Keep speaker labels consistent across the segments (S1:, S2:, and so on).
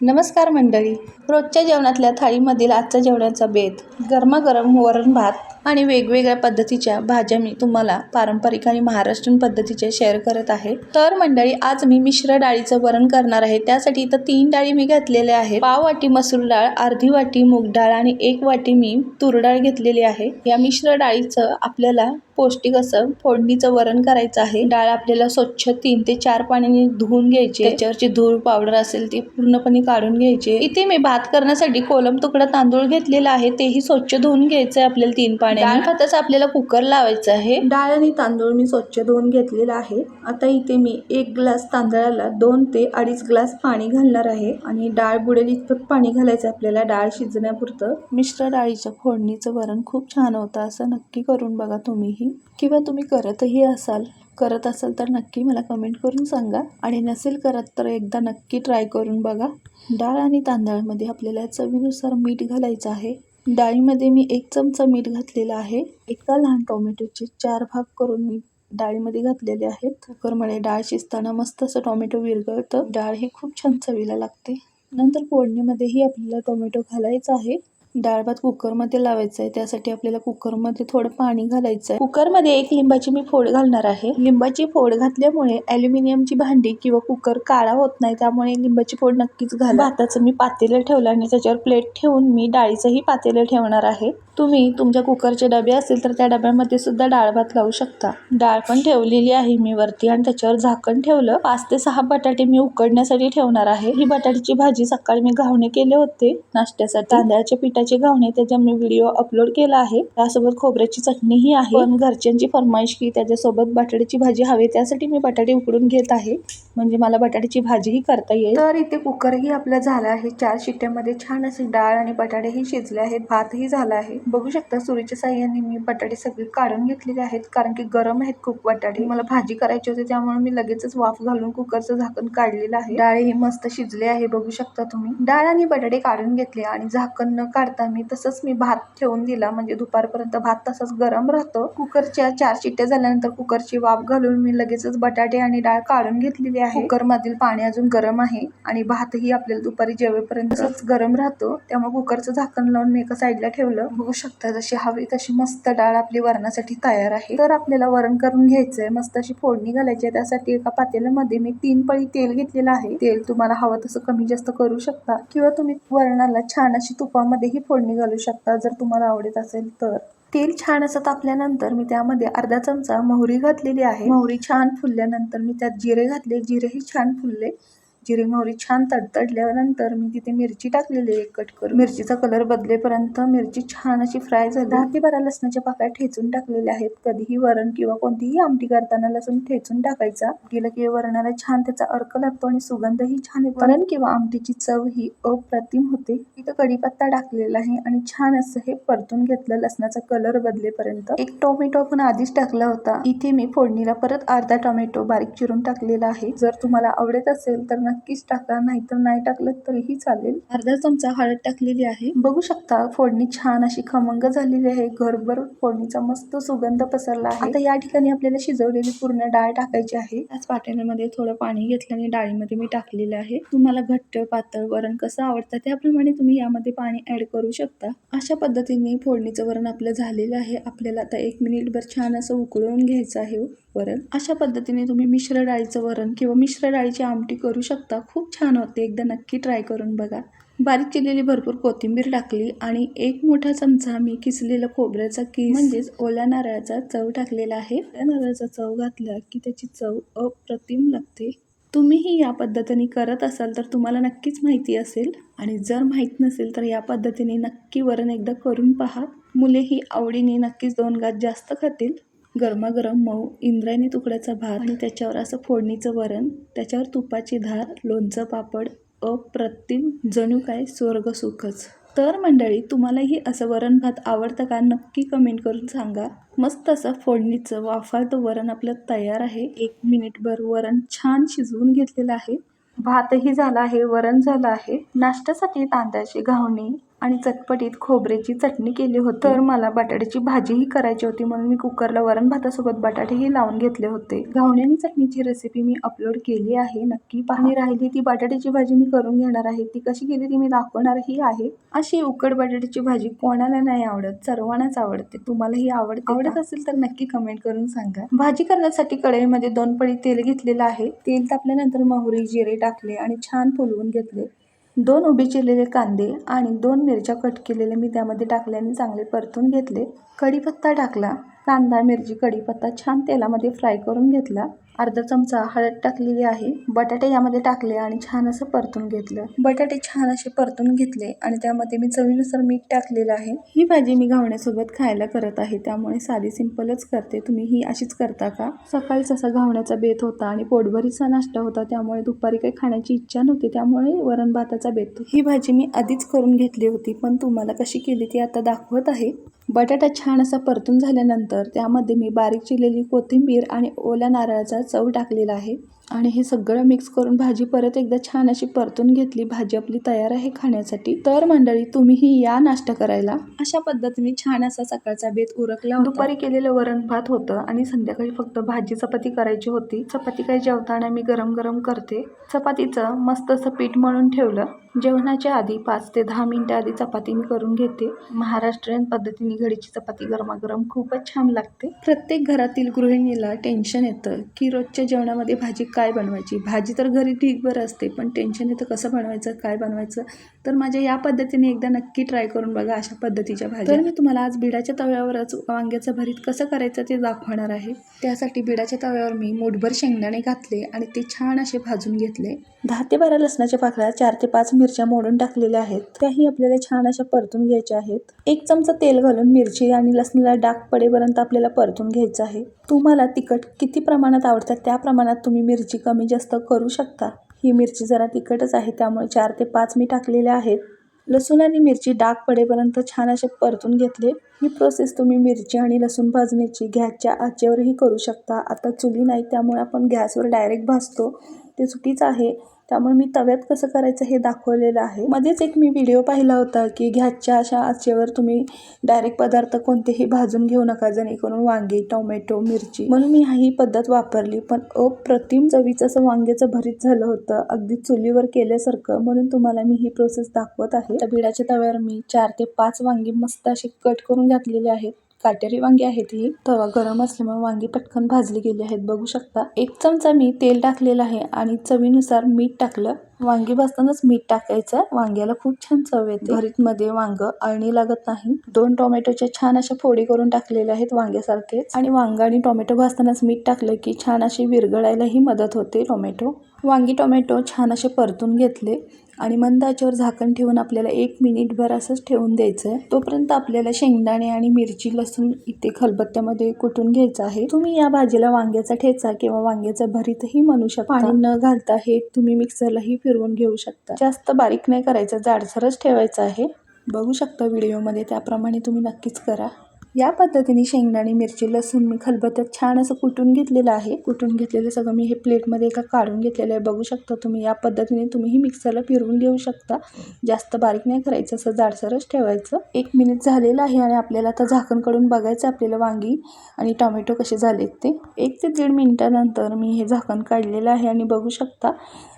S1: नमस्कार मंडळी. रोजच्या जेवणातल्या थाळीमधील आजच्या जेवणाचा बेत गरमागरम वरण भात आणि वेगवेगळ्या पद्धतीच्या भाज्या मी तुम्हाला पारंपरिक आणि महाराष्ट्रीयन पद्धतीच्या शेअर करत आहे. तर मंडळी आज मी मिश्र डाळीचं वरण करणार आहे. त्यासाठी इथं तीन डाळी मी घेतलेल्या आहेत. पाव वाटी मसूर डाळ अर्धी वाटी मूग डाळ आणि एक वाटी मी तूर डाळ घेतलेली आहे. या मिश्र डाळीचं आपल्याला पौष्टिक असं फोडणीचं वरण करायचं आहे. डाळ आपल्याला स्वच्छ तीन ते चार पाण्याने धुवून घ्यायची त्याच्यावरची धूळ पावडर असेल ती पूर्णपणे काढून घ्यायची इथे मी भात करण्यासाठी कोलम तुकडा तांदूळ घेतलेला आहे. तेही स्वच्छ धुवून घ्यायचं आहे आपल्याला तीन पाणी डाळ भाताचं आपल्याला कुकर लावायचं आहे. डाळ आणि तांदूळ मी स्वच्छ धुवून घेतलेला आहे. आता इथे मी एक ग्लास तांदळाला दोन ते अडीच ग्लास पाणी घालणार आहे आणि डाळ बुडेल इतपत पाणी घालायचं आपल्याला. डाळ शिजण्यापुरतं मिश्र डाळीच्या फोडणीचं वरण खूप छान होतं. असं नक्की करून बघा तुम्हीही. किंवा तुम्ही करतही असाल. करत असाल तर नक्की मला कमेंट करून सांगा. आणि नसेल करत तर एकदा नक्की ट्राय करून बघा. डाळ आणि तांदळामध्ये आपल्याला चवीनुसार मीठ घालायचं आहे. डाळीमध्ये मी एक चमचा मीठ घातलेला आहे. एका लहान टोमॅटोचे चार भाग करून मी डाळीमध्ये घातलेले आहेत. कुकरमध्ये डाळ शिजताना मस्त असं टोमॅटो विरघळतं. डाळ ही खूप छान चवीला लागते. नंतर फोडणीमध्येही आपल्याला टोमॅटो घालायचा आहे. डाळ भात कुकरमध्ये लावायचं आहे. त्यासाठी आपल्याला कुकरमध्ये थोडं पाणी घालायचं आहे. कुकरमध्ये एक लिंबाची मी फोड घालणार आहे. लिंबाची फोड घातल्यामुळे ॲल्युमिनियमची भांडी किंवा कुकर काळा होत नाही. त्यामुळे लिंबाची फोड नक्कीच घाल. भाताचं मी पातेलं ठेवलं आणि त्याच्यावर प्लेट ठेवून मी डाळीचंही पातेलं ठेवणार आहे. तुम्ही तुमच्या कुकरचे डबे असेल तर त्या डब्यामध्ये सुद्धा डाळ भात लावू शकता. डाळ पण ठेवलेली आहे मी वरती आणि त्याच्यावर झाकण ठेवलं. पाच ते सहा बटाटे मी उकडण्यासाठी ठेवणार आहे. ही बटाट्याची भाजी सकाळी मी घावणे केले होते नाश्त्यासाठी. तांदळाच्या पिठाचे घावणे त्याचा मी व्हिडिओ अपलोड केला आहे. त्यासोबत खोबऱ्याची चटणीही आहे. पण घरच्यांची फरमाईश की त्याच्यासोबत बटाट्याची भाजी हवी त्यासाठी मी बटाटे उकडून घेत आहे. म्हणजे मला बटाट्याची भाजीही करता येईल. तर इथे कुकरही आपला झाला आहे. चार शिट्ट्यामध्ये छान असे डाळ आणि बटाटेही शिजले आहेत. भातही झाला आहे. बघू शकता सुरीच्या साह्याने मी बटाटे सगळे काढून घेतलेले आहेत. कारण की गरम आहेत खूप बटाटे. मला भाजी करायची होती त्यामुळे मी लगेचच वाफ घालून कुकरचं झाकण काढलेलं आहे. डाळ ही मस्त शिजले आहे बघू शकता तुम्ही. डाळ आणि बटाटे काढून घेतले आणि झाकण न काढ काढता मी तसंच मी भात ठेवून दिला. म्हणजे दुपारपर्यंत भात तसंच गरम राहतो. कुकरच्या चार शिट्ट्या झाल्यानंतर कुकरची वाफ घालून मी लगेचच बटाटे आणि डाळ काढून घेतलेली आहे. कुकरमधील पाणी अजून गरम आहे आणि भातही आपल्याला दुपारी जेवेपर्यंत तसंच गरम राहतो. त्यामुळे कुकरचं झाकण लावून मी एका साईडला ठेवलं. बघू शकता जशी हवी तशी मस्त डाळ आपली वरणासाठी तयार आहे. तर आपल्याला वरण करून घ्यायचंय. मस्त अशी फोडणी घालायची आहे. त्यासाठी एका पातेल्यामध्ये मी तीन पळी तेल घेतलेलं आहे. तेल तुम्हाला हवं तसं कमी जास्त करू शकता. किंवा तुम्ही वरणाला छान अशी तुपामध्येही फोडणी घालू शकता जर तुम्हाला आवडत असेल तर. तेल छान असं तापल्यानंतर मी त्यामध्ये अर्धा चमचा मोहरी घातलेली आहे. मोहरी छान फुलल्यानंतर मी त्यात जिरे घातले. जिरेही छान फुलले. जिरे मोहरी छान तडतडल्यानंतर मी तिथे मिरची टाकलेली आहे कट करून. मिरचीचा कलर बदलेपर्यंत मिरची छान अशी फ्राय झाली. दहा ते बारा लसणाच्या पाकळ्या ठेचून टाकलेल्या आहेत. कधीही वरण किंवा कोणतीही आमटी करताना लसूण ठेचून टाकायचा. गेलं किंवा वरणाला छान त्याचा अर्क लागतो आणि सुगंधही छान येतो. वरण किंवा आमटीची चव ही अप्रतिम होते. इथं कढीपत्ता टाकलेला आहे आणि छान असं हे परतून घेतलं लसणाचा कलर बदलेपर्यंत. एक टोमॅटो पण आधीच टाकला होता. इथे मी फोडणीला परत अर्धा टोमॅटो बारीक चिरून टाकलेला आहे. जर तुम्हाला आवडत असेल तर नक्कीच टाका नाहीतर नाही टाकलं तरीही चालेल. अर्धा चमचा हळद टाकलेली आहे. बघू शकता फोडणी छान अशी खमंग झालेली आहे. घरभर फोडणीचा मस्त सुगंध पसरला आहे. आता या ठिकाणी आपल्याला शिजवलेली पूर्ण डाळ टाकायची आहे. त्याच पातेल्यामध्ये थोडं पाणी घेतलं आणि डाळीमध्ये मी टाकलेलं आहे. तुम्हाला घट्ट पातळ वरण कसं आवडतं त्याप्रमाणे तुम्ही यामध्ये पाणी ऍड करू शकता. अशा पद्धतीने फोडणीचं वरण आपलं झालेलं आहे. आपल्याला आता एक मिनिटभर छान असं उकळून घ्यायचं आहे वरण. अशा पद्धतीने तुम्ही मिश्र डाळीचं वरण किंवा मिश्र डाळीची आमटी करू शकता. खूप छान होते. एकदा नक्की ट्राय करून बघा. बारीक चिरलेली भरपूर कोथिंबीर टाकली आणि एक मोठा चमचा मी किसलेला खोबऱ्याचा किस म्हणजेच ओल्या नारळाचा चव टाकलेला आहे. त्या नारळाचा चव घातला की त्याची चव अप्रतिम लागते. तुम्हीही या पद्धतीने करत असाल तर तुम्हाला नक्कीच माहिती असेल. आणि जर माहीत नसेल तर या पद्धतीने नक्की वरण एकदा करून पहा. मुलेही आवडीने नक्कीच दोन गात जास्त खातील. गरमागरम मऊ इंद्रायणी तुकड्याचा भात आणि त्याच्यावर असं फोडणीचं वरण त्याच्यावर तुपाची धार लोणचं पापड अप्रतिम जणू काय स्वर्ग सुखच. तर मंडळी तुम्हालाही असं वरण भात आवडतं का नक्की कमेंट करून सांगा. मस्त असं फोडणीचं वाफाळतं वरण आपलं तयार आहे. एक मिनिटभर वरण छान शिजवून घेतलेलं आहे. भातही झाला आहे वरण झालं आहे. नाश्त्यासाठी तांदळाची घावणी आणि चटपटीत खोबऱ्याची चटणी केली होती. तर मला बटाट्याची भाजीही करायची होती म्हणून मी कुकरला वरण भातासोबत बटाटेही लावून घेतले होते. घावण्यानी चटणीची रेसिपी मी अपलोड केली आहे. नक्की पाहणी राहिली ती बटाट्याची भाजी मी करून घेणार आहे. ती कशी केली ती मी दाखवणारही आहे. अशी उकड बटाट्याची भाजी कोणाला नाही आवडत सर्वांनाच आवडते. तुम्हालाही आवडते आवडत असेल तर नक्की कमेंट करून सांगा. भाजी करण्यासाठी कढईमध्ये दोन पळी तेल घेतलेलं आहे. तेल तापल्यानंतर मोहरी जिरे टाकले आणि छान फुलवून घेतले. दोन उभे चिरलेले कांदे आणि दोन मिरच्या कट केलेले मी त्यामध्ये टाकल्याने चांगले परतून घेतले. कढीपत्ता टाकला. कांदा मिरची कढीपत्ता छान तेलामध्ये फ्राय करून घेतला. अर्धा चमचा हळद टाकलेली आहे. बटाटे यामध्ये टाकले आणि छान असं परतून घेतलं. बटाटे छान असे परतून घेतले आणि त्यामध्ये मी चवीनुसार मीठ टाकलेलं आहे. ही भाजी मी घावण्यासोबत खायला करत आहे. त्यामुळे साधी सिंपलच करते. तुम्ही ही अशीच करता का? सकाळीच असा घावण्याचा बेत होता आणि पोटभरीचा नाश्ता होता. त्यामुळे दुपारी काही खाण्याची इच्छा नव्हती. त्यामुळे वरण भाताचा बेत ही भाजी मी आधीच करून घेतली होती. पण तुम्हाला कशी केली ती आता दाखवत आहे. बटाटा छान असा परतून झाल्यानंतर त्यामध्ये मी बारीक चिरलेली कोथिंबीर आणि ओल्या नारळाचा चव टाकलेला आहे. आणि हे सगळं मिक्स करून भाजी परत एकदा छान अशी परतून घेतली. भाजी आपली तयार आहे खाण्यासाठी. तर मंडळी तुम्हीही या नाश्ता करायला. अशा पद्धतीने छान असा सकाळचा बेत उरकला होता. दुपारी केलेलं वरण भात होतं आणि संध्याकाळी फक्त भाजी चपाती करायची होती. चपाती काही जेवताना मी गरम गरम करते. चपातीचं मस्त असं पीठ मळून ठेवलं. जेवणाच्या आधी पाच ते दहा मिनिटं आधी चपाती मी करून घेते. महाराष्ट्रीयन पद्धतीने घडीची चपाती गरमागरम खूपच छान लागते. प्रत्येक घरातील गृहिणीला टेन्शन येतं की रोजच्या जेवणामध्ये भाजी काय बनवायची? भाजी तर घरी ढीगभर असते पण टेन्शन येतं कसं बनवायचं? काय बनवायचं? तर माझ्या या पद्धतीने एकदा नक्की ट्राय करून बघा अशा पद्धतीच्या भाज्या. तर मी तुम्हाला आज बिडाच्या तव्यावरच वांग्याचं भरीत कसं करायचं ते दाखवणार आहे. त्यासाठी बिडाच्या तव्यावर मी मुठभर शेंगदाणे घातले आणि ते छान असे भाजून घेतले. दहा ते बारा लसणाच्या पाकळ्या चार ते पाच मिरच्या मोडून टाकलेल्या आहेत. त्याही आपल्याला छान अशा परतून घ्यायच्या आहेत. एक चमचा तेल घालून मिरची आणि लसणाला डाग पडेपर्यंत आपल्याला परतून घ्यायचं आहे. तुम्हाला तिखट किती प्रमाणात आवडतात त्या प्रमाणात तुम्ही मिरची कमी जास्त करू शकता. ही मिरची जरा तिखटच आहे त्यामुळे चार ते पाच मी टाकलेल्या आहेत. लसूण आणि मिरची डाग पडेपर्यंत छान असे परतून घेतले. ही प्रोसेस तुम्ही मिरची आणि लसूण भाजण्याची गॅसच्या आचेवरही करू शकता. आता चुली नाही त्यामुळे आपण गॅसवर डायरेक्ट भाजतो. ते चुकीचं आहे. त्यामुळे मी तव्यात कसं करायचं हे दाखवलेलं आहे. मध्येच एक मी व्हिडिओ पाहिला होता की घ्याच्या अशा आचेवर तुम्ही डायरेक्ट पदार्थ कोणतेही भाजून घेऊ नका जेणेकरून वांगी टोमॅटो मिरची. म्हणून मी ही पद्धत वापरली पण अप्रतिम चवीचं असं वांग्याचं भरीत झालं होतं अगदी चुलीवर केल्यासारखं. म्हणून तुम्हाला मी ही प्रोसेस दाखवत आहे. त्या बिडाच्या तव्यावर मी चार ते पाच वांगी मस्त असे कट करून घातलेले आहेत. काटेरी वांगी आहेत ही तवा गरम असल्यामुळे वांगी पटकन भाजली गेली आहेत. बघू शकता एक चमचा मी तेल टाकलेलं आहे आणि चवीनुसार मीठ टाकलं. वांगी भाजतानाच मीठ टाकायचं. वांग्याला खूप छान चव येते. भरीतमध्ये वांग अळणी लागत नाही. दोन टोमॅटोच्या छान अशा फोडी करून टाकलेल्या आहेत वांग्यासारखे आणि वांग आणि टोमॅटो भाजतानाच मीठ टाकलं की छान अशी विरघळायलाही मदत होते टोमॅटो. वांगी टोमॅटो छान असे परतून घेतले. आणि मंद आचेवर झाकण ठेवून आपल्याला एक मिनिटभर असंच ठेवून द्यायचं आहे तोपर्यंत आपल्याला शेंगदाणे आणि मिरची लसूण इथे खलबत्त्यामध्ये कुटून घ्यायचं आहे. तुम्ही या भाजीला वांग्याचा ठेचा किंवा वांग्याचा भरीतही म्हणू शकता. पाणी न घालता हे तुम्ही मिक्सरलाही फिरवून घेऊ शकता. जास्त बारीक नाही करायचं जाडसरच ठेवायचं आहे. बघू शकता व्हिडिओमध्ये त्याप्रमाणे तुम्ही नक्कीच करा. या पद्धतीने शेंगदाणे मिरची लसूण मी खलबत्त्यात छान असं कुटून घेतलेलं आहे. कुटून घेतलेलं सगळं मी हे प्लेटमध्ये एका काढून घेतलेलं आहे. बघू शकता तुम्ही या पद्धतीने तुम्हीही मिक्सरला फिरवून घेऊ शकता. जास्त बारीक नाही करायचं असं जाडसरच ठेवायचं. एक मिनिट झालेलं आहे आणि आपल्याला आता झाकण काढून बघायचं आपल्याला वांगी आणि टोमॅटो कसे झालेत ते. एक ते दीड मिनिटानंतर मी हे झाकण काढलेलं आहे आणि बघू शकता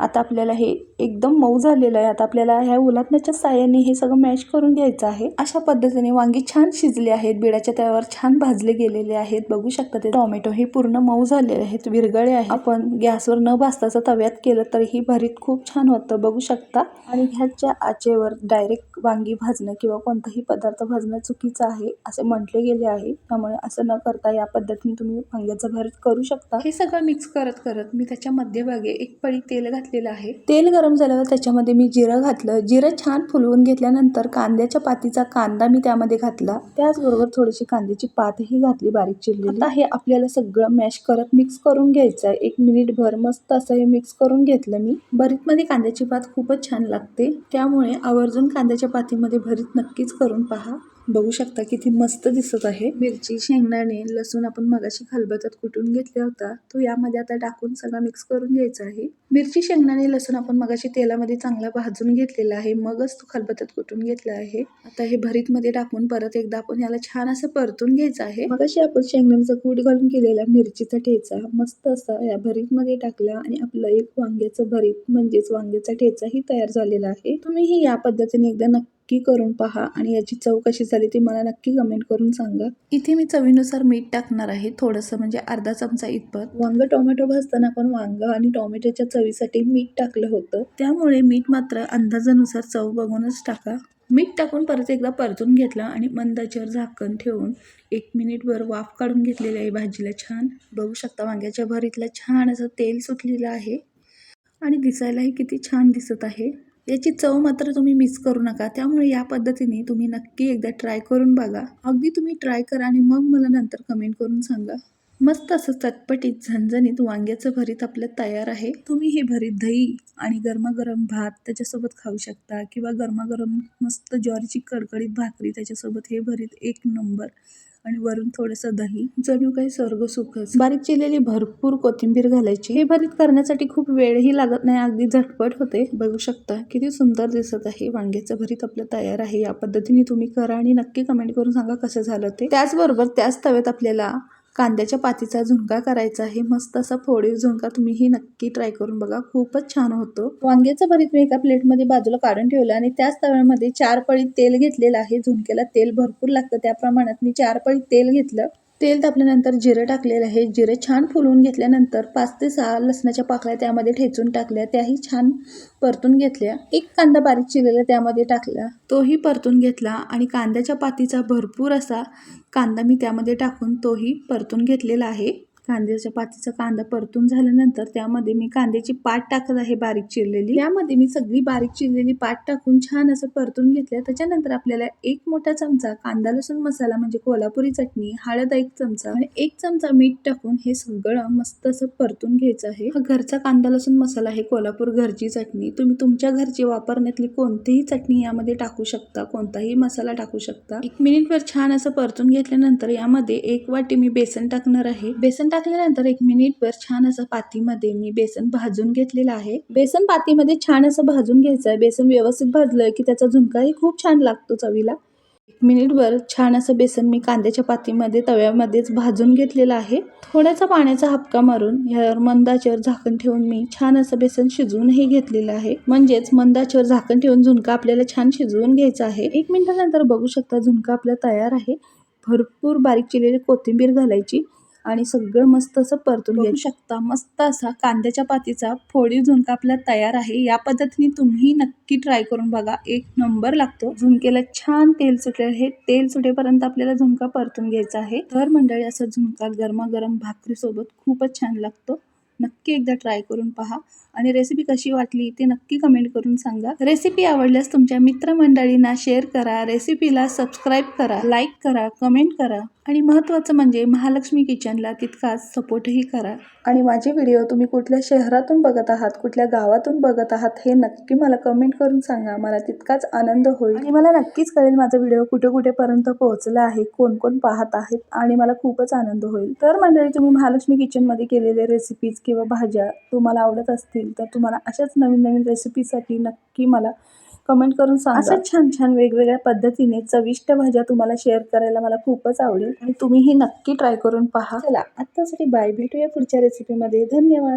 S1: आता आपल्याला हे एकदम मऊ झालेलं आहे. आता आपल्याला ह्या उलाटण्याच्या साह्याने हे सगळं मॅश करून घ्यायचं आहे. अशा पद्धतीने वांगी छान शिजली आहेत बिडाच्या तव्यावर छान भाजले गेलेले आहेत. बघू शकता ते टोमॅटो हे पूर्ण मऊ झालेले आहेत विरगळे आहेत. आपण गॅसवर न भाजताच तव्यात केलं तर ही भरीत खूप छान होतं. बघू शकता. आणि ह्याच्या आचेवर डायरेक्ट वांगी भाजणं किंवा कोणताही पदार्थ भाजणं चुकीचं आहे असे म्हटले गेले आहे. त्यामुळे असं न करता या पद्धतीने तुम्ही वांग्याचं भरीत करू शकता. हे सगळं मिक्स करत करत मी त्याच्या मध्यभागी एक पळी तेल घातलेलं आहे. तेल गरम झाल्यावर त्याच्यामध्ये मी जिरं घातलं. जिरं छान फुलवून घेतल्यानंतर कांद्याच्या पातीचा कांदा मी त्यामध्ये घातला. त्याचबरोबर थोडीशी कांद्याची पातही घातली बारीक चिरलेली. आता हे आपल्याला सगळं मॅश करत मिक्स करून घ्यायचं आहे एक मिनिट भर मस्त असं हे मिक्स करून घेतलं मी. भरीतमध्ये कांद्याची पात खूपच छान लागते. त्यामुळे आवर्जून कांद्याच्या पातीमध्ये भरीत नक्कीच करून पहा. बघू शकता किती मस्त दिसत आहे. मिरची शेंगदाणे लसूण आपण मगाशी खलबत्यात कुटून घेतला होता तो यामध्ये आता टाकून सगळा मिक्स करून घ्यायचा आहे. मिरची शेंगदाणे लसूण आपण मगाशी तेलामध्ये चांगला भाजून घेतलेला आहे. मगच तो खलबत्यात कुटून घेतला आहे. आता हे भरीत मध्ये टाकून परत एकदा आपण याला छान असं परतून घ्यायचं आहे. मगाशी आपण शेंगदाण्याचा कूट घालून केलेला मिरचीचा ठेचा मस्त असा या भरीत मध्ये टाकला आणि आपलं एक वांग्याचं भरीत म्हणजेच वांग्याचा ठेचाही तयार झालेला आहे. तुम्ही ही या पद्धतीने एकदा नक्की करून पहा आणि याची चव कशी झाली ती मला नक्की कमेंट करून सांगा. इथे मी चवीनुसार मीठ टाकणार आहे. थोडंसं म्हणजे अर्धा चमचा इतपत. वांग टोमॅटो भाजताना आपण वांग आणि टोमॅटोच्या चवीसाठी मीठ टाकलं होतं. त्यामुळे मीठ मात्र अंदाजानुसार चव बघूनच टाका. मीठ टाकून परत एकदा परतून घेतलं आणि मंदाच्यावर झाकण ठेवून एक मिनिटभर वाफ काढून घेतलेली आहे भाजीला छान. बघू शकता वांग्याच्या भरीतला छान असं तेल सुटलेलं आहे. आणि दिसायलाही किती छान दिसत आहे. याची चव मात्र तुम्ही मिस करू नका. त्यामुळे या पद्धतीने तुम्ही नक्की एकदा ट्राय करून बघा. अगदी तुम्ही ट्राय करा आणि मग मला नंतर कमेंट करून सांगा. मस्त असं चटपटीत झणझणीत वांग्याचं भरीत आपलं तयार आहे. तुम्ही हे भरीत दही आणि गरमागरम भात त्याच्यासोबत खाऊ शकता किंवा गरमागरम मस्त ज्वारीची कडकडीत भाकरी त्याच्यासोबत हे भरीत एक नंबर आणि वरून थोडंसं दही जणू काही स्वर्ग सुखच. बारीक चिरलेली भरपूर कोथिंबीर घालायची. हे भरीत करण्यासाठी खूप वेळही लागत नाही अगदी झटपट होते. बघू शकता किती सुंदर दिसत आहे. वांग्याचं भरीत आपलं तयार आहे. या पद्धतीने तुम्ही करा आणि नक्की कमेंट करून सांगा कसं झालं ते. त्याचबरोबर त्याच तव्यात आपल्याला कांद्याच्या पातीचा झुणका करायचा आहे. मस्त असा फोडीव झुणका तुम्हीही नक्की ट्राय करून बघा. खूपच छान होतो. वांग्याचं भरीत मी एका प्लेटमध्ये बाजूला काढून ठेवलं आणि त्याच तव्यामध्ये चार पळी तेल घेतलेलं आहे. झुणक्याला तेल भरपूर लागतं. त्या प्रमाणात मी चार पळी तेल घेतलं. तेल तापल्यानंतर जिरं टाकलेलं आहे. जिरं छान फुलवून घेतल्यानंतर पाच ते सहा लसणाच्या पाकळ्या त्यामध्ये ठेचून टाकल्या. त्याही छान परतून घेतल्या. एक कांदा बारीक चिरलेला त्यामध्ये टाकला. तोही परतून घेतला आणि कांद्याच्या पातीचा भरपूर असा कांदा मी त्यामध्ये टाकून तोही परतून घेतलेला आहे. कांद्याच्या पातीचा कांदा परतून झाल्यानंतर त्यामध्ये मी कांद्याची पाट टाकत आहे बारीक चिरलेली. त्यामध्ये मी सगळी बारीक चिरलेली पाट टाकून छान असं परतून घेतलं त्याच्यानंतर आपल्याला एक मोठा चमचा कांदा लसूण मसाला म्हणजे कोल्हापुरी चटणी हळद एक चमचा आणि एक चमचा मीठ टाकून हे सगळं मस्त असं परतून घ्यायचं आहे. हा घरचा कांदा लसूण मसाला आहे कोल्हापूर घरची चटणी. तुम्ही तुमच्या घरची वापरण्यातली कोणतीही चटणी यामध्ये टाकू शकता कोणताही मसाला टाकू शकता. एक मिनिटभर छान असं परतून घेतल्यानंतर यामध्ये एक वाटी मी बेसन टाकणार आहे. बेसन टाकल्यानंतर एक मिनिटभर छान असं पातीमध्ये मी बेसन भाजून घेतलेलं आहे. बेसन पातीमध्ये छान असं भाजून घ्यायचं आहे. बेसन व्यवस्थित भाजलं की त्याचा झुणकाही खूप छान लागतो चवीला. एक मिनिटभर छान असं बेसन मी कांद्याच्या पातीमध्ये तव्यामध्येच भाजून घेतलेलं आहे. थोड्यासा पाण्याचा हपका मारून यावर मंदाच्यावर झाकण ठेवून मी छान असं बेसन शिजवूनही घेतलेलं आहे. म्हणजेच मंदाच्यावर झाकण ठेवून झुणका आपल्याला छान शिजवून घ्यायचा आहे. एक मिनिटानंतर बघू शकता झुणका आपला तयार आहे. भरपूर बारीक चिरलेली कोथिंबीर घालायची. आणि सगळं मस्त असं परतून घेऊ शकता. मस्त असा कांद्याच्या पातीचा फोडीव झुणका आपला तयार आहे. या पद्धतीने तुम्ही नक्की ट्राय करून बघा. एक नंबर लागतो. झुणकेला छान तेल सुटलेलं हे तेल सुटेपर्यंत आपल्याला झुणका परतून घ्यायचा आहे. तर मंडळी असा झुणका गरमागरम भाकरीसोबत खूपच छान लागतो. नक्की एकदा ट्राय करून पहा. आणि रेसिपी कशी वाटली ते नक्की कमेंट करून सांगा. रेसिपी आवडल्यास तुमच्या मित्रमंडळींना शेअर करा रेसिपीला सबस्क्राईब करा लाईक करा कमेंट करा आणि महत्त्वाचं म्हणजे महालक्ष्मी किचनला तितकाच सपोर्टही करा. आणि माझे व्हिडिओ तुम्ही कुठल्या शहरातून बघत आहात कुठल्या गावातून बघत आहात हे नक्की मला कमेंट करून सांगा. मला तितकाच आनंद होईल. आणि मला नक्कीच कळेल माझा व्हिडिओ कुठे कुठेपर्यंत पोहोचला आहे कोण कोण पाहत आहेत आणि मला खूपच आनंद होईल. तर मंडळी तुम्ही महालक्ष्मी किचनमध्ये केलेले रेसिपीज किंवा भाज्या तुम्हाला आवडत असतील तर तुम्हाला अशाच नवीन नवीन रेसिपीसाठी नक्की मला कमेंट करून सांगा. असंच छान छान वेगवेगळ्या पद्धतीने चविष्ट भाज्या तुम्हाला शेअर करायला मला खूपच आवडेल. आणि तुम्ही ही नक्की ट्राय करून पहा. चला आत्तासाठी बाय भेटूया पुढच्या रेसिपीमध्ये धन्यवाद.